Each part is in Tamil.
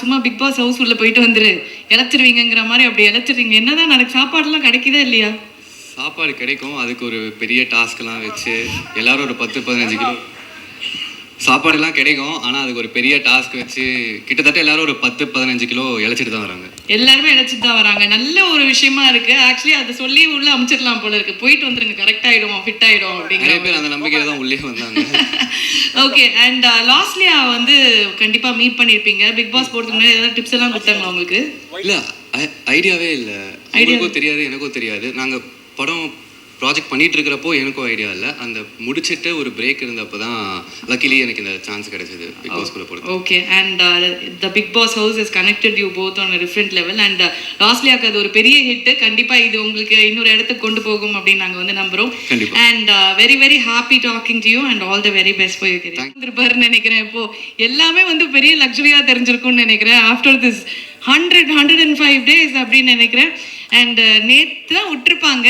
சும்மா பிக் பாஸ் ஹவுஸ் உள்ள போயிட்டு வந்துரு. இழைச்சிருவீங்கங்கிற மாதிரி அப்படி இழைச்சிருவீங்க. என்னதான் நடக்கு சாப்பாடுலாம் கிடைக்குதா இல்லையா? சாப்பாடு கிடைக்கும். அதுக்கு ஒரு பெரிய டாஸ்க்லாம் வச்சு எல்லாரும் ஒரு பத்து பதினஞ்சு கிலோ சாப்பாடுலாம் கிடைக்கும். ஆனால் அதுக்கு ஒரு பெரிய டாஸ்க் வச்சு கிட்டத்தட்ட எல்லாரும் ஒரு பத்து பதினஞ்சு கிலோ இழைச்சிட்டு தான் வராங்க. எல்லாருமே இழைச்சிட்டு தான் வராங்க. நல்ல ஒரு விஷயமா இருக்கு. ஆக்சுவலி அதை சொல்லி உள்ள அமைச்சிடலாம் போல இருக்கு. போயிட்டு வந்துருங்க. கரெக்ட் ஆயிடும் ஃபிட் ஆயிடும் அப்படிங்கிற பேர் அந்த நம்பிக்கையில தான் உள்ளே வந்தாங்க. ஓகே அண்ட் லாஸ்ட்லியா வந்து கண்டிப்பா மீட் பண்ணிருப்பீங்க. பிக் பாஸ் போறதுக்கு முன்னாடி ஏதாவது டிப்ஸ் எல்லாம் கொடுத்தாங்களா உங்களுக்கு? இல்லை ஐடியாவே இல்லை. உங்களுக்கும் தெரியாது எனக்கும் தெரியாது. நாங்கள் படம் ப்ராஜெக்ட் பண்ணிட்டு இருக்கிறப்போ எனக்கும் ஐடியா இல்லை. அந்த முடிச்சிட்டு ஒரு பிரேக் இருந்தப்போ தான் லக்கிலி எனக்கு இந்த சான்ஸ் கிடைச்சது. பிக் பாஸ்குள்ளே போகிறது okay and the Bigg Boss house is connected you both on different level and லாஸ்ட்லியாக்கு அது ஒரு பெரிய ஹிட் கண்டிப்பா இது உங்களுக்கு இன்னொரு இடத்துக்கு கொண்டு போகும் அப்படின்னு நாங்க வந்து நம்புறோம். கண்டிப்பா. And very very happy talking to you and all the very best for you career இருப்பாருன்னு நினைக்கிறேன். இப்போ எல்லாமே வந்து பெரிய லக்ஸுரியா தெரிஞ்சிருக்கும்னு நினைக்கிறேன். After this hundred hundred and five days அப்படின்னு நினைக்கிறேன். அண்ட் நேற்று தான் விட்டுருப்பாங்க.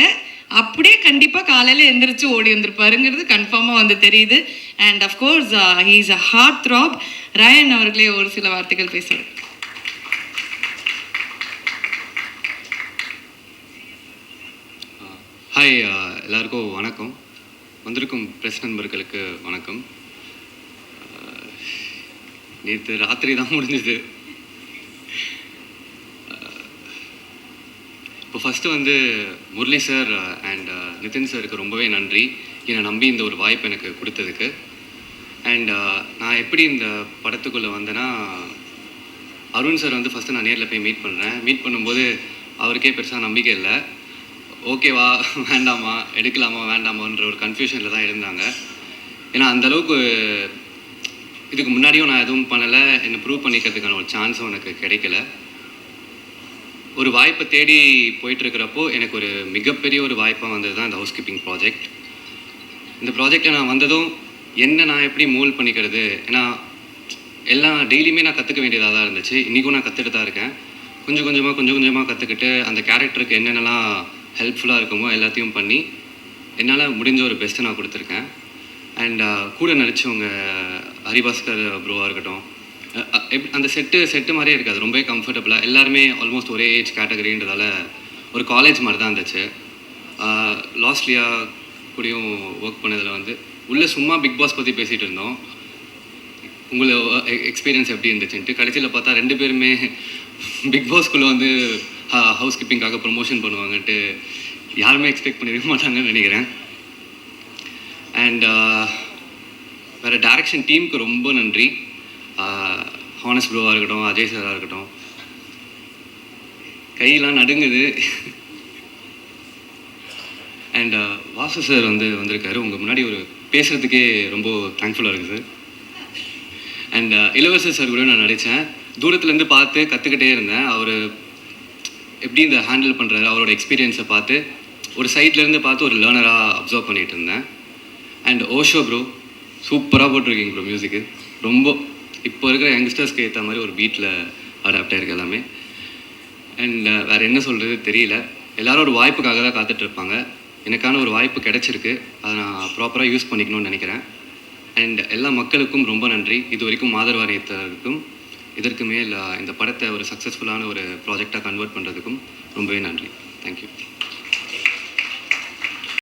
அப்படியே கண்டிப்பாக காலையில் எந்திரிச்சு ஓடி வந்திருப்பாருங்கிறது கன்ஃபார்மாக வந்து தெரியுது. And of course he is a heartthrob Ryan அவர்களே ஒரு சில வார்த்தைகள் பேசுவார் ஹாய் uh, uh, எல்லாருக்கும் வணக்கம். வந்திருக்கும் ப்ரெஸ் நண்பர்களுக்கு வணக்கம். Uh, நேற்று ராத்திரி தான் முடிஞ்சது. இப்போ ஃபஸ்ட்டு வந்து Murali sir and uh, uh, Nitin சாருக்கு ரொம்பவே நன்றி. என்னை நம்பி இந்த ஒரு வாய்ப்பு எனக்கு கொடுத்ததுக்கு. அண்ட் uh, நான் எப்படி இந்த படத்துக்குள்ளே வந்தேன்னா அருண் சார் வந்து ஃபஸ்ட்டு நான் நேரில் போய் மீட் பண்ணுறேன் மீட் பண்ணும்போது அவருக்கே பெருசாக நம்பிக்கை இல்லை. ஓகேவா வேண்டாமா எடுக்கலாமா வேண்டாமான்ற ஒரு கன்ஃபியூஷனில் தான் இருந்தாங்க. ஏன்னா அந்த அளவுக்கு இதுக்கு முன்னாடியும் நான் எதுவும் பண்ணலை. என்னை ப்ரூவ் பண்ணிக்கிறதுக்கான ஒரு சான்ஸும் எனக்கு கிடைக்கல. ஒரு வாய்ப்பை தேடி போயிட்டுருக்கிறப்போ எனக்கு ஒரு மிகப்பெரிய ஒரு வாய்ப்பாக வந்தது தான் இந்த ஹவுஸ் கீப்பிங் ப்ராஜெக்ட் இந்த ப்ராஜெக்டை நான் வந்ததும் என்ன நான் எப்படி மூல் பண்ணிக்கிறது? ஏன்னா எல்லாம் டெய்லியுமே நான் கற்றுக்க வேண்டியதாக தான் இருந்துச்சு. இன்றைக்கும் நான் கற்றுட்டு தான் இருக்கேன். கொஞ்சம் கொஞ்சமாக கொஞ்சம் கொஞ்சமாக கற்றுக்கிட்டு அந்த கேரக்டருக்கு என்னென்னலாம் ஹெல்ப்ஃபுல்லாக இருக்குமோ எல்லாத்தையும் பண்ணி என்னால் முடிஞ்ச ஒரு பெஸ்ட்டை நான் கொடுத்துருக்கேன். அண்ட் கூட நடித்தவங்க ஹரிபாஸ்கர் ப்ரோவாக இருக்கட்டும் அந்த செட்டு செட்டு மாதிரியே இருக்காது. ரொம்பவே கம்ஃபர்டபுளாக எல்லாருமே ஆல்மோஸ்ட் ஒரே ஏஜ் கேட்டகரின்றதால ஒரு காலேஜ் மாதிரி தான் இருந்துச்சு லாஸ்ட்லியா கூடயும் ஒர்க் பண்ணதில் வந்து உள்ளே சும்மா பிக் பாஸ் பற்றி பேசிகிட்டு இருந்தோம். உங்களை எக்ஸ்பீரியன்ஸ் எப்படி இருந்துச்சுன்ட்டு. கடைசியில் பார்த்தா ரெண்டு பேருமே பிக் பாஸ்குள்ளே வந்து ஹவுஸ் கீப்பிங்காக ப்ரொமோஷன் பண்ணுவாங்கன்ட்டு யாருமே எக்ஸ்பெக்ட் பண்ணிருக்க மாட்டாங்கன்னு நினைக்கிறேன். அண்ட் வேறு டேரக்ஷன் டீமுக்கு ரொம்ப நன்றி. ஹானஸ் ப்ரோவாக இருக்கட்டும் அஜய் சாராக இருக்கட்டும். கையெல்லாம் நடுங்குது. அண்ட் uh, வாசு சார் வந்து வந்திருக்காரு. உங்கள் முன்னாடி ஒரு பேசுகிறதுக்கே ரொம்ப தேங்க்ஃபுல்லாக இருக்குது சார் அண்ட் இளவரசர் சார் கூட நான் நடித்தேன் தூரத்துலேருந்து பார்த்து கற்றுக்கிட்டே இருந்தேன். அவர் எப்படி இந்த ஹேண்டில் பண்ணுறாரு அவரோட எக்ஸ்பீரியன்ஸை பார்த்து ஒரு சைட்லேருந்து பார்த்து ஒரு லேர்னராக அப்சர்வ் பண்ணிகிட்டு இருந்தேன். அண்ட் ஓஷோ ப்ரோ சூப்பராக போட்டிருக்கீங்க ப்ரோ மியூசிக்கு ரொம்ப இப்போ இருக்கிற யங்ஸ்டர்ஸ்க்கு ஏற்ற மாதிரி ஒரு பீட்டில் அடாப்ட் ஆகிருக்கு எல்லாமே. அண்ட் வேறு என்ன சொல்கிறது தெரியல. எல்லாரும் ஒரு வாய்ப்புக்காக தான் காத்துட்ருப்பாங்க. எனக்கான ஒரு வாய்ப்பு கிடச்சிருக்கு. அதை நான் ப்ராப்பராக யூஸ் பண்ணிக்கணும்னு நினைக்கிறேன். அண்ட் எல்லா மக்களுக்கும் ரொம்ப நன்றி. இது வரைக்கும் ஆதரவாரியத்திற்கும் இதற்கு மேல் இந்த படத்தை ஒரு சக்ஸஸ்ஃபுல்லான ஒரு ப்ராஜெக்டாக கன்வெர்ட் பண்ணுறதுக்கும் ரொம்பவே நன்றி. தேங்க்யூ